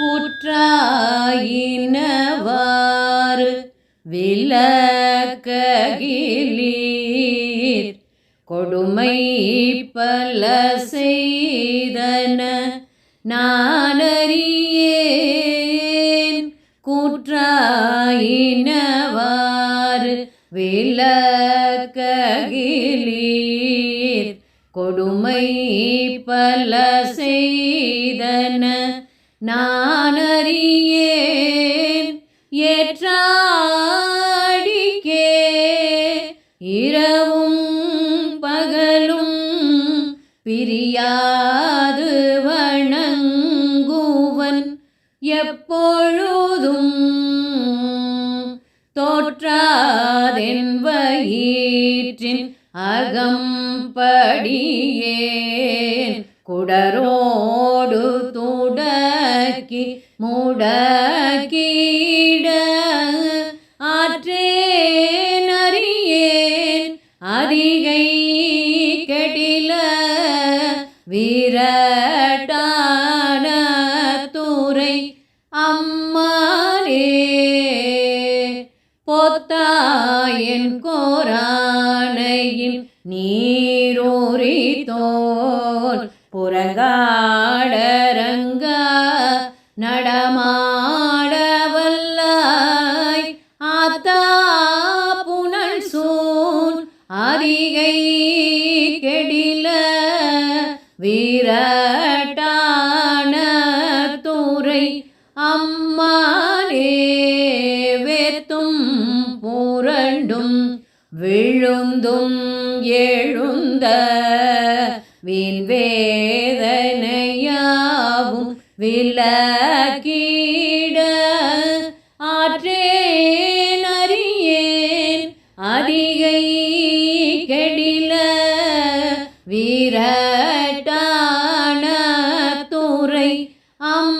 குற்றாயினவாறு விலக்ககிலீர் கொடுமை பல செய்தன நானறியேன். கூற்றாயினவாறு விலக்ககிலீர் கொடுமை பல செய்தன நானறியேன் ஏற்றாடிக்கே. இரவும் பகலும் பிரியாது வணங்குவன். எப்பொழுதும் தோற்றாதென் வயிற்றின் அகம்படியே குடரோ முடக்கி முடக்கீட ஆற்றேன் அறியேன். அதிகை கெடில விரட்டான துறை அம்மானே. பொத்தாயன் கோரானையில் நீரூரி தோல் புறகாட நடமாடவல்லாய் ஆத்தா புனல் சூன் அதிகை கெடில வீரட்டான துறை அம்மானே வேத்தும் புரண்டும் விழுந்தும் எழுந்த வீண்வே விளக்கீட ஆற்றேன் அறியேன். அதிகை கெடில வீரட்டான துறை அம்